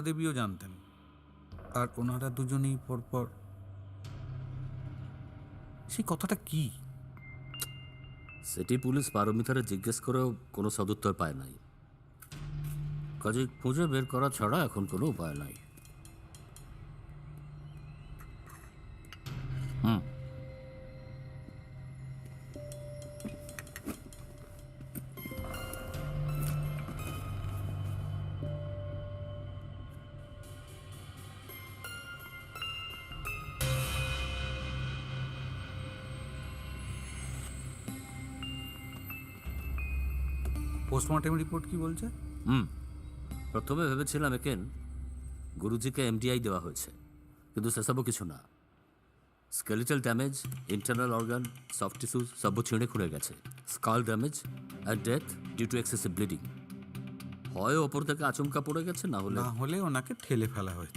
দেবীও জানতেন। আর ওনারা দুজনেই পরপর। সেই কথাটা কি? সিটি পুলিশ পারমিতারে জিজ্ঞেস করেও কোনো সদুত্তর পায় নাই। কাজে খুঁজে বের করা ছাড়া এখন কোনো উপায় নাই। হুম। পোস্টমর্টেম রিপোর্ট কি বলছে? হুম প্রথমে ভেবেছিলাম একেন গুরুজিকে এমডিআই দেওয়া হয়েছে কিন্তু সেসবও কিছু না। Skeletal damage internal organ soft tissue সব ছিঁড়ে খুঁড়ে গেছে। Skull damage and death due to excessive bleeding হয় ওপর থেকে আচমকা পড়ে গেছে না হলে না হলে ওনাকে ঠেলে ফেলা হয়েছে।